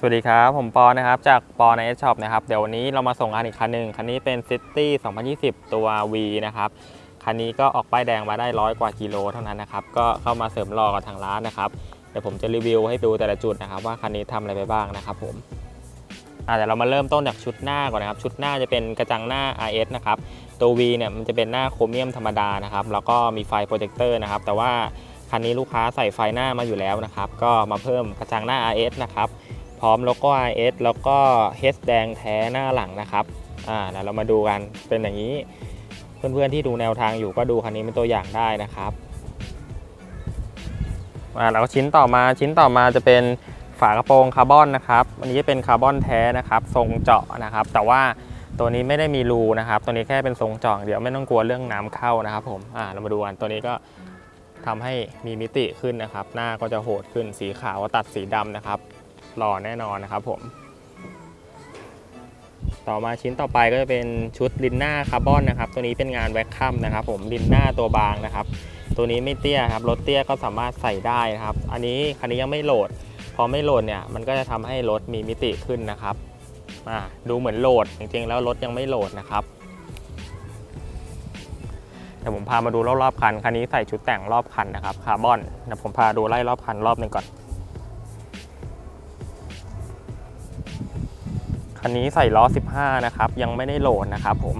สวัสดีครับ ผมปอนะครับ จากปอในเอช็อปนะครับ เดี๋ยววันนี้เรามาส่งงานอีกคันหนึ่งคันนี้เป็น City 2020 ตัว V นะครับ คันนี้ก็ออกป้ายแดงมาได้ร้อยกว่ากิโลเท่านั้นนะครับ ก็เข้ามาเสริมรอกับทางร้านนะครับ เดี๋ยวผมจะรีวิวให้ดูแต่ละจุดนะครับ ว่าคันนี้ทำอะไรไปบ้างนะครับผมอะเดี๋ยวเรามาเริ่มต้นจากชุดหน้าก่อนนะครับ ชุดหน้าจะเป็นกระจังหน้า RS นะครับ ตัว V เนี่ยมันจะเป็นหน้าโครเมียมธรรมดานะครับ แล้วก็มีไฟโปรเจคเตอร์นะครับ แต่ว่าคันนี้ลูกค้าใส่ไฟหน้ามาอยู่แล้วนะครับ ก็มาเพิ่มกระจังหน้า RS นะครับ พร้อมโลโก้ RS แล้วก็ H แดงแท้หน้าหลังนะครับอ่าเดี๋ยวเรามาดูกันเป็นอย่างนี้ เพื่อนๆที่ดูแนวทางอยู่ก็ดูคันนี้เป็นตัวอย่างได้นะครับอ่าแล้วชิ้นต่อมาชิ้นต่อมาจะเป็นฝากระโปรงคาร์บอนนะครับ อันนี้จะเป็นคาร์บอนแท้นะครับ ทรงเจาะนะครับ แต่ว่าตัวนี้ไม่ได้มีรูนะครับ ตัวนี้แค่เป็นทรงเจาะเดี๋ยวไม่ต้องกลัวเรื่องน้ำเข้านะครับ ผมอ่าเรามาดูกันตัวนี้ก็ทำให้มีมิติขึ้นนะครับ หน้าก็จะโหดขึ้นสีขาวตัดสีดำนะครับ หล่อแน่นอนนะครับผม ต่อมาชิ้นต่อไปก็จะเป็นชุดลินหน้าคาร์บอนนะครับ ตัวนี้เป็นงานแว็กคัมนะครับ ผมลินหน้าตัวบางนะครับ ตัวนี้ไม่เตี้ยครับรถเตี้ยก็สามารถใส่ได้นะครับ อันนี้คันนี้ยังไม่โหลด พอไม่โหลดเนี่ยมันก็จะทำให้รถมีมิติขึ้นนะครับอ่าดูเหมือนโหลดจริงๆแล้วรถยังไม่โหลดนะครับเดี๋ยวผมพามาดูรอบๆคัน คันนี้ใส่ชุดแต่งรอบคันนะครับ คาร์บอนเดี๋ยวผมพาดูไล่รอบคันรอบหนึ่งก่อน คันนี้ใส่ล้อ 15 นะครับ ยังไม่ได้โหลดนะครับผม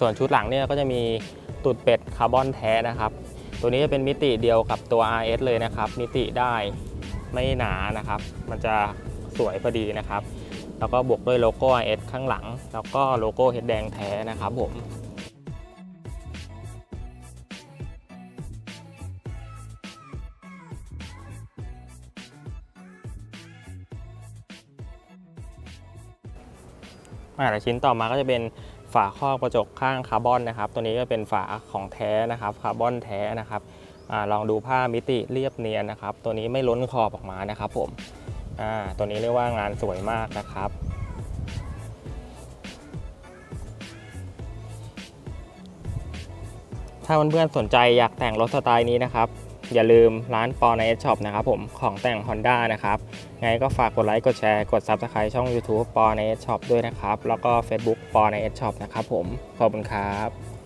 ส่วนชุดหลังเนี่ยก็จะมีตุดเป็ดคาร์บอนแท้นะครับ ตัวนี้จะเป็นมิติเดียวกับตัว RS เลยนะครับ มิติได้ไม่หนานะครับ มันจะสวยพอดีนะครับ แล้วก็บวกด้วยโลโก้ RS ข้างหลัง แล้วก็โลโก้เฮดแดงแท้นะครับผมอ่าแล้วชิ้นต่อมาก็จะเป็น ฝาครอบกระจกข้างคาร์บอนนะครับ ตัวนี้ก็เป็นฝาของแท้นะครับคาร์บอนแท้นะครับอลองดูผ้ามิติเรียบเนียนนะครับ ตัวนี้ไม่ล้นขอบออกมานะครับผมตัวนี้เรียกว่างานสวยมากนะครับถ้าเพื่อนๆสนใจอยากแต่งรถสไตล์นี้นะครับ อย่าลืมร้านปอในเอชช็อปนะครับผมของแต่ง Honda นะครับไงก็ฝากกดไลค์กดแชร์กด Subscribe ช่อง YouTube ปอในเอชช็อปด้วยนะครับ แล้วก็ Facebook ปอในเอชช็อปนะครับผม ขอบคุณครับ